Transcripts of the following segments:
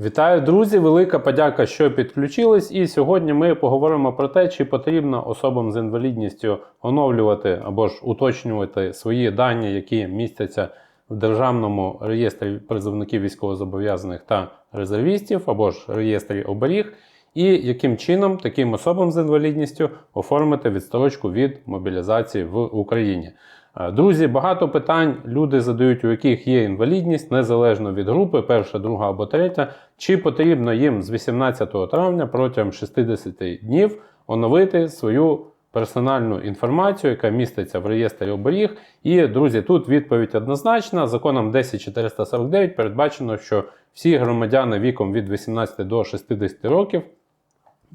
Вітаю, друзі! Велика подяка, що підключились. І сьогодні ми поговоримо про те, чи потрібно особам з інвалідністю оновлювати або ж уточнювати свої дані, які містяться в Державному реєстрі призовників військовозобов'язаних та резервістів, або ж реєстрі оберіг, і яким чином таким особам з інвалідністю оформити відстрочку від мобілізації в Україні. Е, Друзі, багато питань люди задають, у яких є інвалідність, незалежно від групи, перша, друга або третя, чи потрібно їм з 18 травня протягом 60 днів оновити свою персональну інформацію, яка міститься в реєстрі оберіг. І, друзі, тут відповідь однозначна. Законом 10449 передбачено, що всі громадяни віком від 18 до 60 років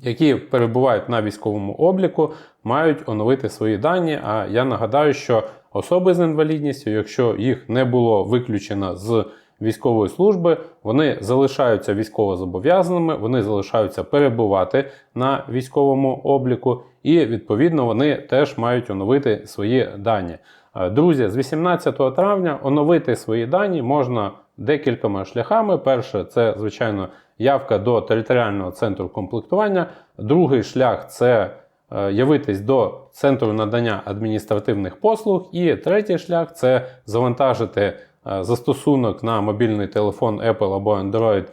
які перебувають на військовому обліку, мають оновити свої дані. А я нагадаю, що особи з інвалідністю, якщо їх не було виключено з військової служби, вони залишаються військовозобов'язаними, вони залишаються перебувати на військовому обліку, і відповідно вони теж мають оновити свої дані. Е, Друзі, з 18 травня оновити свої дані можна декількома шляхами. Перше, це звичайно явка до територіального центру комплектування. Другий шлях це е, явитись до центру надання адміністративних послуг. І третій шлях це завантажити е, застосунок на мобільний телефон Apple або Android. е,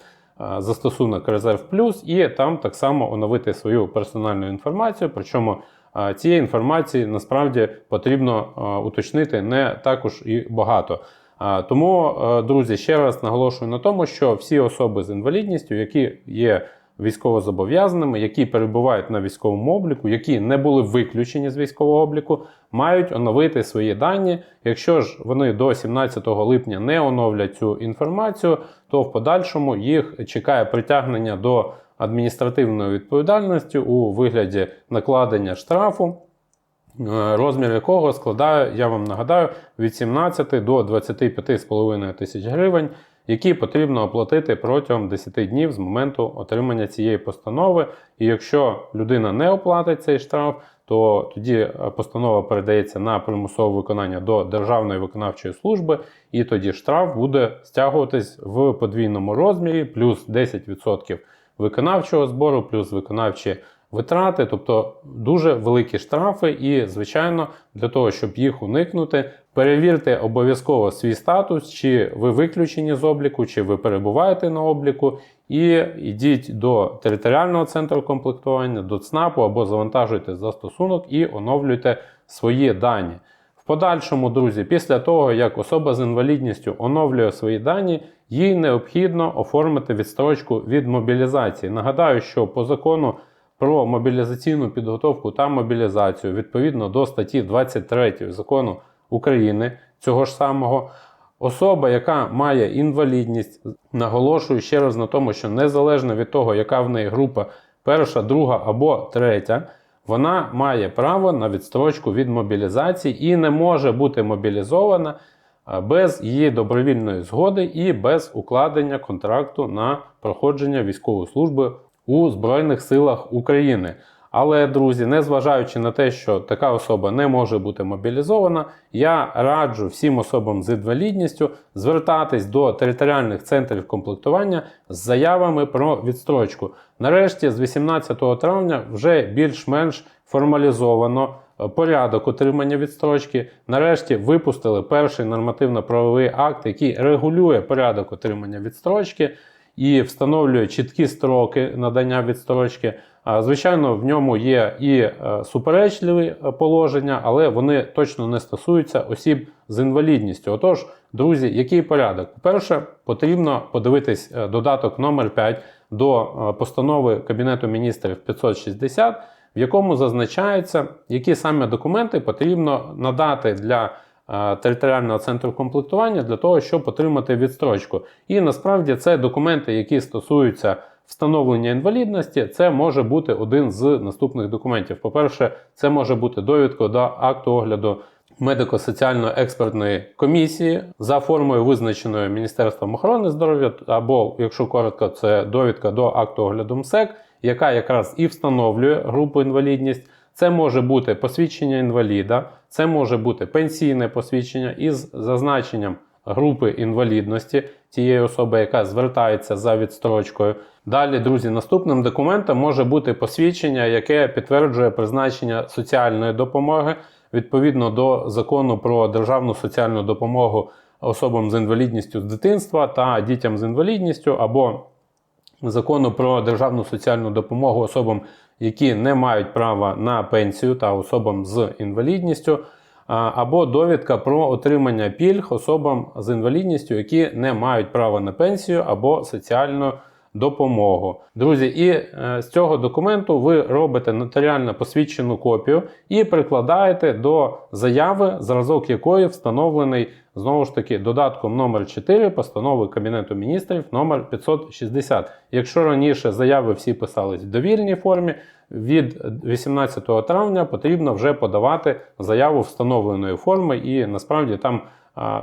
Застосунок Резерв Плюс, і там так само оновити свою персональну інформацію. Причому е, цієї інформації насправді потрібно уточнити не також і багато. Тому, друзі, ще раз наголошую на тому, що всі особи з інвалідністю, які є військовозобов'язаними, які перебувають на військовому обліку, які не були виключені з військового обліку, мають оновити свої дані. Якщо ж вони до 17 липня не оновлять цю інформацію, то в подальшому їх чекає притягнення до адміністративної відповідальності у вигляді накладення штрафу е, розмір якого складає, я вам нагадаю, від 17 до 25,5 тисяч гривень, які потрібно оплатити протягом 10 днів з моменту отримання цієї постанови. І якщо людина не оплатить цей штраф, то тоді е, постанова передається на примусове виконання до Державної виконавчої служби, і тоді штраф буде стягуватись в подвійному розмірі, плюс 10% виконавчого збору, плюс виконавчі витрати, тобто дуже великі штрафи. І, звичайно, для того, щоб їх уникнути, перевірте обов'язково свій статус, чи ви виключені з обліку, чи ви перебуваєте на обліку, і йдіть до територіального центру комплектування, до ЦНАПу або завантажуйте застосунок і оновлюйте свої дані. В подальшому, друзі, після того, як особа з інвалідністю оновлює свої дані, їй необхідно оформити відстрочку від мобілізації. Нагадаю, що по закону про мобілізаційну підготовку та мобілізацію відповідно до статті 23 закону України цього ж самого. Особа, яка має інвалідність, наголошую ще раз на тому, що незалежно від того, яка в неї група перша, друга або третя, вона має право на відстрочку від мобілізації і не може бути мобілізована без її добровільної згоди і без укладення контракту на проходження військової служби у Збройних силах України. Але, друзі, незважаючи на те, що така особа не може бути мобілізована, я раджу всім особам з інвалідністю звертатись до територіальних центрів комплектування з заявами про відстрочку. Нарешті, з 18 травня, вже більш-менш формалізовано е, порядок отримання відстрочки. Нарешті випустили перший нормативно-правовий акт, який регулює порядок отримання відстрочки і встановлює чіткі строки надання відстрочки. Звичайно, в ньому є і е, суперечливі е, положення, але вони точно не стосуються осіб з інвалідністю. Отож, друзі, який порядок? По-перше, потрібно подивитись е, додаток номер 5 до постанови Кабінету міністрів 560, в якому зазначається, які саме документи потрібно надати для територіального центру комплектування для того, щоб отримати відстрочку. І насправді це документи, які стосуються встановлення інвалідності, це може бути один з наступних документів. По-перше, це може бути довідка до акту огляду медико-соціальної експертної комісії за формою, визначеною Міністерством охорони здоров'я, або, якщо коротко, це довідка до акту огляду МСЕК, яка якраз і встановлює групу інвалідність. Це може бути посвідчення інваліда, це може бути пенсійне посвідчення із зазначенням групи інвалідності тієї особи, яка звертається за відстрочкою. Далі, друзі, наступним документом може бути посвідчення, яке підтверджує призначення соціальної допомоги відповідно до закону про державну соціальну допомогу особам з інвалідністю з дитинства та дітям з інвалідністю або закону про державну соціальну допомогу особам, які не мають права на пенсію та особам з інвалідністю, або довідка про отримання пільг особам з інвалідністю, які не мають права на пенсію або соціальну допомогу. Друзі, і е, з цього документу ви робите нотаріально посвідчену копію і прикладаєте до заяви, зразок якої встановлений знову ж таки додатком номер 4 постанови Кабінету міністрів номер 560. Якщо раніше заяви всі писались в довільній формі, від 18 травня потрібно вже подавати заяву встановленої форми, і насправді там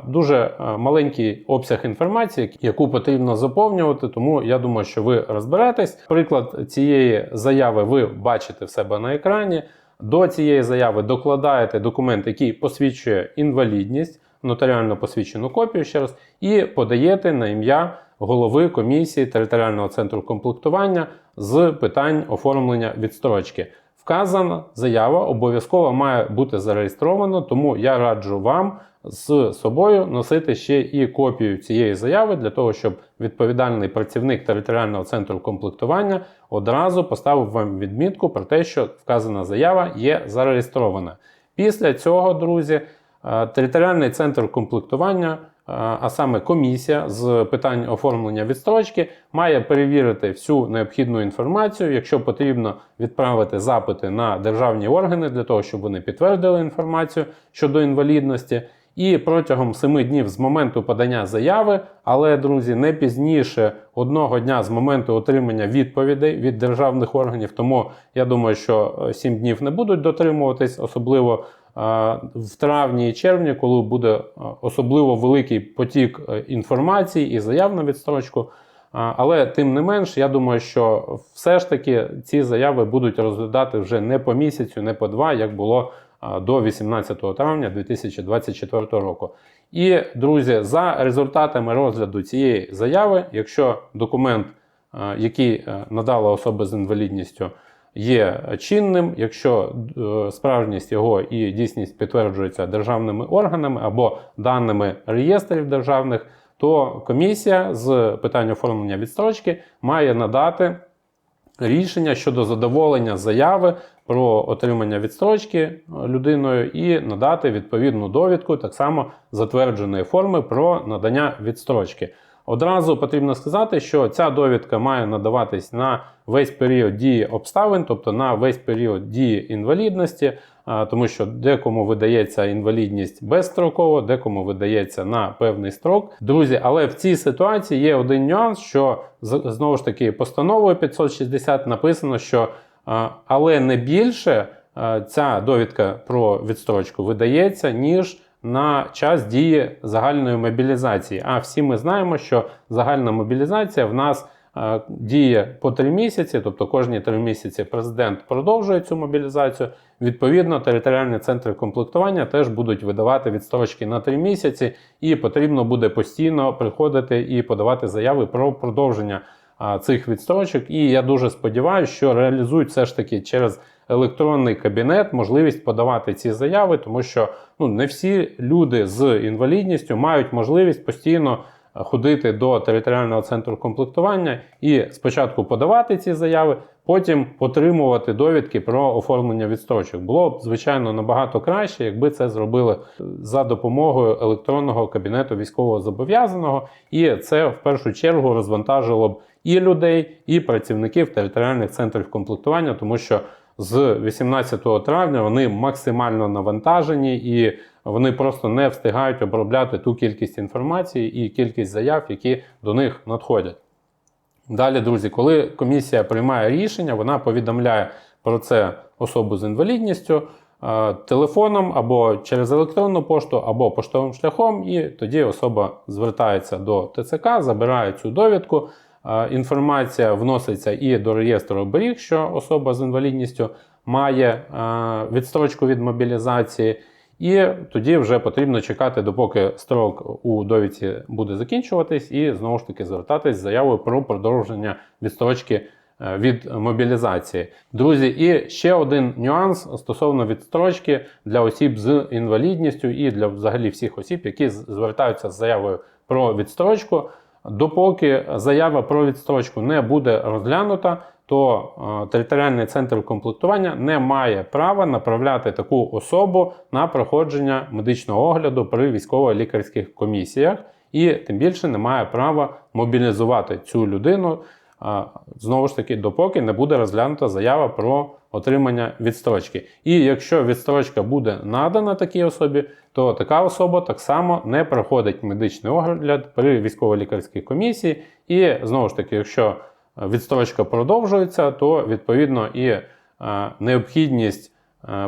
дуже маленький обсяг інформації, яку потрібно заповнювати. Тому я думаю, що ви розберетесь. Приклад цієї заяви ви бачите в себе на екрані. До цієї заяви докладаєте документ, який посвідчує інвалідність, нотаріально посвідчену копію ще раз, і подаєте на ім'я голови комісії територіального центру комплектування з питань оформлення відстрочки. Вказана заява обов'язково має бути зареєстрована, тому я раджу вам з собою носити ще і копію цієї заяви для того, щоб відповідальний працівник територіального центру комплектування одразу поставив вам відмітку про те, що вказана заява є зареєстрована. Після цього, друзі, е, територіальний центр комплектування, е, а саме комісія з питань оформлення відстрочки, має перевірити всю необхідну інформацію. Якщо потрібно відправити запити на державні органи для того, щоб вони підтвердили інформацію щодо інвалідності. І протягом 7 днів з моменту подання заяви, але, друзі, не пізніше одного дня з моменту отримання відповідей від державних органів. Тому я думаю, що 7 днів не будуть дотримуватись, особливо в травні і червні, коли буде особливо великий потік е, інформації і заяв на відстрочку. Але тим не менш, я думаю, що все ж таки ці заяви будуть розглядати вже не по місяцю, не по два, як було до 18 травня 2024 року. І, друзі, за результатами розгляду цієї заяви, якщо документ, який е, надала особа з інвалідністю, є чинним, якщо е, справжність його і дійсність підтверджується державними органами або даними реєстрів державних, то комісія з питань оформлення відстрочки має надати рішення щодо задоволення заяви про отримання відстрочки людиною і надати відповідну довідку, так само затвердженої форми про надання відстрочки. Одразу потрібно сказати, що ця довідка має надаватись на весь період дії обставин, тобто на весь період дії інвалідності, тому що декому видається інвалідність безстроково, декому видається на певний строк. Друзі, але в цій ситуації є один нюанс, що знову ж таки постановою 560 написано, що але не більше ця довідка про відстрочку видається, ніж на час дії загальної мобілізації. А всі ми знаємо, що загальна мобілізація в нас е, діє по три місяці, тобто кожні три місяці президент продовжує цю мобілізацію. Відповідно, територіальні центри комплектування теж будуть видавати відстрочки на три місяці, і потрібно буде постійно приходити і подавати заяви про продовження цих відстрочок. І я дуже сподіваюся, що реалізують все ж таки через електронний кабінет можливість подавати ці заяви, тому що ну, не всі люди з інвалідністю мають можливість постійно ходити до територіального центру комплектування і спочатку подавати ці заяви, потім отримувати довідки про оформлення відстрочок. Було б, звичайно, набагато краще, якби це зробили за допомогою електронного кабінету військового зобов'язаного, і це в першу чергу розвантажило б і людей, і працівників територіальних центрів комплектування, тому що з 18 травня вони максимально навантажені і вони просто не встигають обробляти ту кількість інформації і кількість заяв, які до них надходять. Далі, друзі, коли комісія приймає рішення, вона повідомляє про це особу з інвалідністю е, телефоном або через електронну пошту, або поштовим шляхом, і тоді особа звертається до ТЦК, забирає цю довідку. Інформація вноситься і до реєстру оберіг, що особа з інвалідністю має відстрочку від мобілізації. І тоді вже потрібно чекати, допоки строк у довідці буде закінчуватись, і знову ж таки звертатись з заявою про продовження відстрочки е, від мобілізації. Друзі, і ще один нюанс стосовно відстрочки для осіб з інвалідністю і для взагалі всіх осіб, які звертаються з заявою про відстрочку. Допоки заява про відстрочку не буде розглянута, то е, територіальний центр комплектування не має права направляти таку особу на проходження медичного огляду при військово-лікарських комісіях, і тим більше не має права мобілізувати цю людину. Знову ж таки, допоки не буде розглянута заява про отримання відстрочки. І якщо відстрочка буде надана такій особі, то така особа так само не проходить медичний огляд при військово-лікарській комісії. І знову ж таки, якщо е, відстрочка продовжується, то відповідно і е, необхідність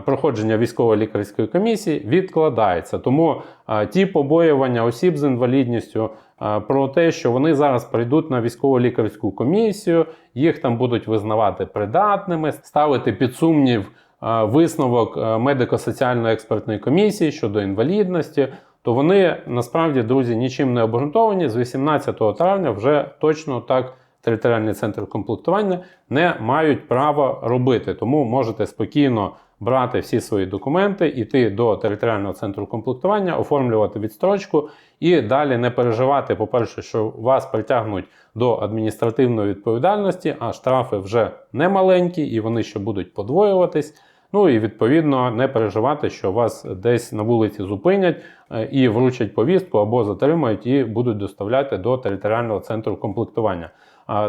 проходження військово-лікарської комісії відкладається. Тому е, ті побоювання осіб з інвалідністю е, про те, що вони зараз прийдуть на військово-лікарську комісію, їх там будуть визнавати придатними, ставити під сумнів е, висновок е, медико-соціальної експертної комісії щодо інвалідності. То вони насправді, друзі, нічим не обґрунтовані. З 18 травня вже точно так територіальний центр комплектування не мають права робити. Тому можете спокійно брати всі свої документи, іти до територіального центру комплектування, оформлювати відстрочку і далі не переживати, по-перше, що вас притягнуть до адміністративної відповідальності, а штрафи вже не маленькі і вони ще будуть подвоюватись. Ну і відповідно не переживати, що вас десь на вулиці зупинять е, і вручать повістку або затримають і будуть доставляти до територіального центру комплектування.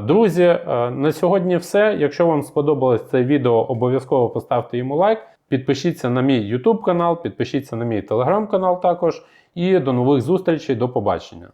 Друзі, е, на сьогодні все. Якщо вам сподобалось це відео, обов'язково поставте йому лайк. Підпишіться на мій YouTube канал, підпишіться на мій телеграм канал також. І до нових зустрічей, до побачення.